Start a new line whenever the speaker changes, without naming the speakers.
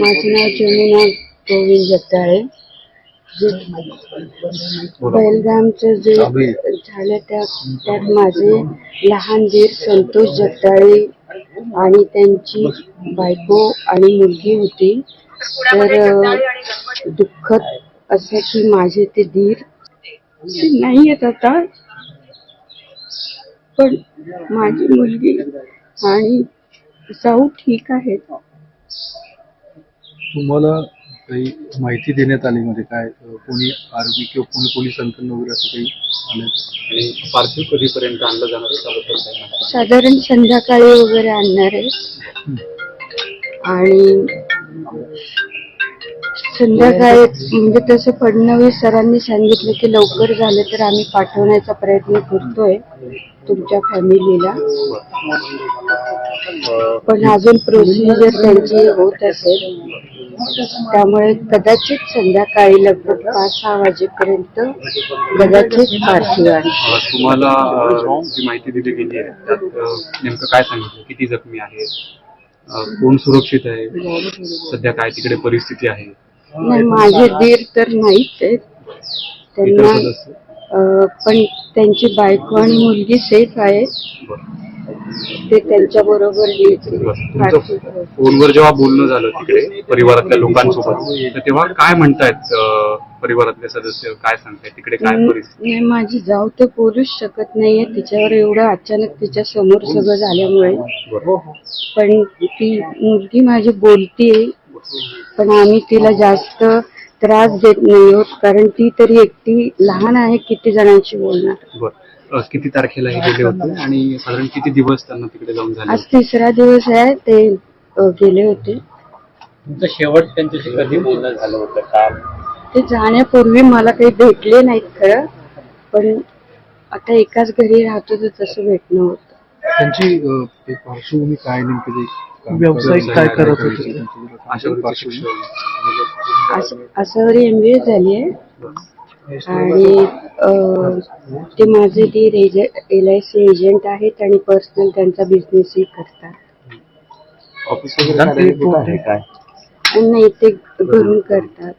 माझं नाव जमुना गोविंद जगदाळे बैलगामचं जे झालं त्या त्यात माझे लहान दीर संतोष जगदाळे आणि त्यांची बायको आणि मुलगी होती. तर दुःखद असं की माझे ते दीर नाही आहेत आता. पण माझी मुलगी आणि जाऊ ठीक आहेत.
तुम्हाला काही माहिती देण्यात आली म्हणजे काय कोणी आर्मी किंवा कोणी पोलिसांकडून वगैरे असं काही आलं
आणि पार्थिव कधीपर्यंत आणलं जाणार आहे त्याबद्दल काय माहिती?
साधारण संध्याकाळी वगैरे आणणार आहे. आणि संध्याकाळी म्हणजे तसं फडणवीस सरांनी सांगितलं की लवकर झालं तर आम्ही पाठवण्याचा प्रयत्न करतोय तुमच्या फॅमिलीला. पण अजून प्रोसिजर त्यांची होत असेल. त्यामुळे कदाचित संध्याकाळी लगभग पाच सहा वाजेपर्यंत कदाचित पार्थिव आहे.
तुम्हाला अं, जी माहिती दिली गेली आहे त्यात अं, नेमकं काय सांगितलं? किती जखमी आहेत? अं, कोण सुरक्षित आहे? सध्या काय तिकडे परिस्थिती आहे?
नाही माझे दीर तर नाहीच आहेत.
इतर
त्यांना
सदस्य?
अं, पण त्यांची बायको आणि मुलगी सेफ आहे
बरं.
ते त्यांच्या बरोबर
फोनवर जेव्हा बोलणं झालं तिकडे परिवारातल्या लोकांसोबत तेव्हा काय म्हणतायत परिवारातले सदस्य? काय सांगतायत? तिकडे काय परिस्थिती?
माझी जाऊ तर बोलूच शकत नाहीये. तिच्यावर एवढं अचानक तिच्या समोर सगळं झाल्यामुळे. पण ती मुलगी माझी बोलतीये पण आम्ही तिला जास्त त्रास देत नाही आहोत. कारण ती तरी एकटी लहान आहे किती जणांशी बोलणार?
अं, किती तारखेला हे गेले होते आणि साधारण किती दिवस त्यांना तिकडे जाऊन झाले
आज तिसरा दिवस आहे ते अ, गेले होते.
तुमचं शेवट त्यांच्याशी कधी बोलणं झालं होतं? काल?
ते जाण्यापूर्वी मला काही भेटले नाहीत खरं पण आता एकाच घरी राहतो तर तसं भेटणं होतं.
त्यांची अं, ते पार्श्वभूमी काय नेमकी ते काम
व्यावसायिक
करत
काय
होते,
करत होते?
त्यांचं
अशा
पार्श्वभूमी.
प्रकारचे शिक्षण
असं असावरी एम बी ए झाली आहे. आणि ते माझे दीर एल आय सी एजंट आहेत आणि पर्सनल त्यांचा बिझनेसही करतात.
ऑफिस वगैरे
काय?
नाही ते घरून करतात.